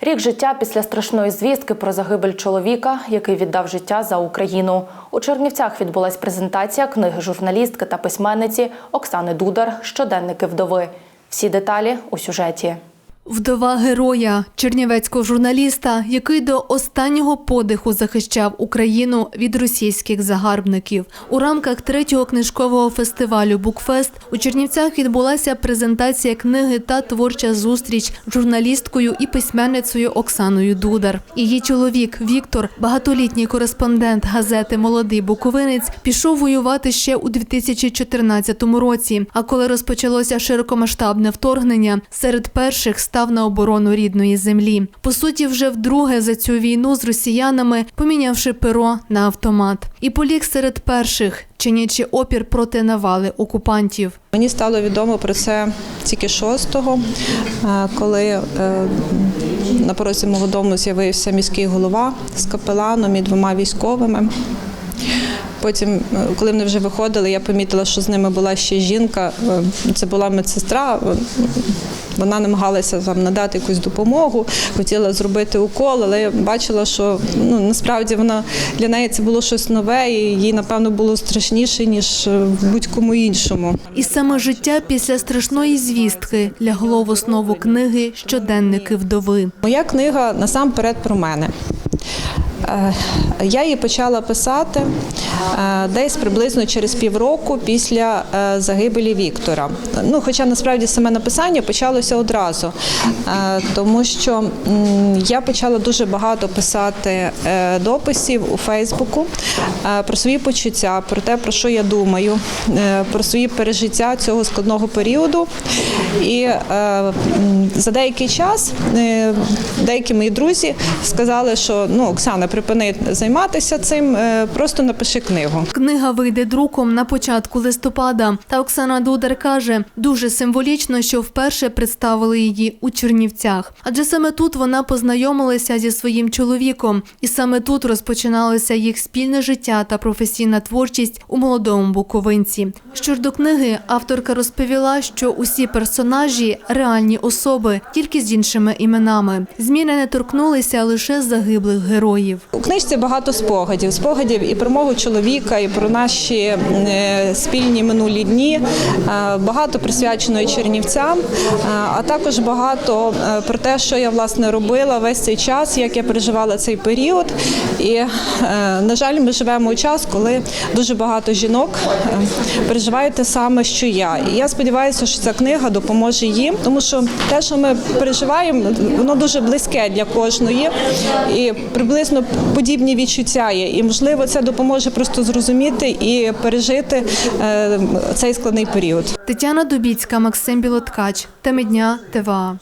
Рік життя після страшної звістки про загибель чоловіка, який віддав життя за Україну. У Чернівцях відбулась презентація книги журналістки та письменниці Оксани Дудар Щоденники вдови. Всі деталі у сюжеті. Вдова героя, чернівецького журналіста, який до останнього подиху захищав Україну від російських загарбників. У рамках третього книжкового фестивалю Букфест у Чернівцях відбулася презентація книги та творча зустріч з журналісткою і письменницею Оксаною Дудар. Її чоловік Віктор, багатолітній кореспондент газети Молодий Буковинець, пішов воювати ще у 2014 році. А коли розпочалося широкомасштабне вторгнення, серед перших став на оборону рідної землі. По суті, вже вдруге за цю війну з росіянами, помінявши перо на автомат. І поліг серед перших, чинячи опір проти навали окупантів. Мені стало відомо про це тільки 6-го, е, коли е, на порозі мого дому з'явився міський голова з капеланом і двома військовими. Потім, е, коли вони вже виходили, я помітила, що з ними була ще жінка. Це була медсестра. Е, Вона намагалася там надати якусь допомогу, хотіла зробити укол, але я бачила, що ну насправді вона для неї це було щось нове, і їй напевно було страшніше ніж е, в будь-кому іншому. І саме життя після страшної звістки лягло в основу книги Щоденники вдови. Моя книга насамперед про мене. Е, Я її почала писати е, десь приблизно через півроку після е, загибелі Віктора. Ну, хоча насправді саме написання почалося одразу, тому що я почала дуже багато писати дописів у Фейсбуку про свої почуття, про те, про що я думаю, про свої пережиття цього складного періоду. І за деякий час деякі мої друзі сказали, що ну Оксана, припини займатися цим, е, просто напиши книгу. Книга вийде друком на початку листопада. Та Оксана Дудар каже, дуже символічно, що вперше представили її у Чернівцях. Адже саме тут вона познайомилася зі своїм чоловіком, і саме тут розпочиналося їх спільне життя та професійна творчість у молодому буковинці. Що ж до книги, авторка розповіла, що усі персонажі реальні особи, тільки з іншими іменами. Зміни не торкнулися лише загиблих героїв. У книжці багато спогадів. Спогадів і про мого чоловіка, і про наші е, спільні минулі дні. Е, Багато присвячено і чернівцям, е, а також багато про те, що я власне робила весь цей час, як я переживала цей період. І, на жаль, ми живемо у час, коли дуже багато жінок переживають те саме, що я. І я сподіваюся, що ця книга допоможе їм, тому що те, що ми переживаємо, воно дуже близьке для кожної. І приблизно подібні відчуття є. І можливо, це допоможе просто зрозуміти і пережити е, цей складний період. Тетяна Дубіцька, Максим Білоткач. Теми дня ТВА.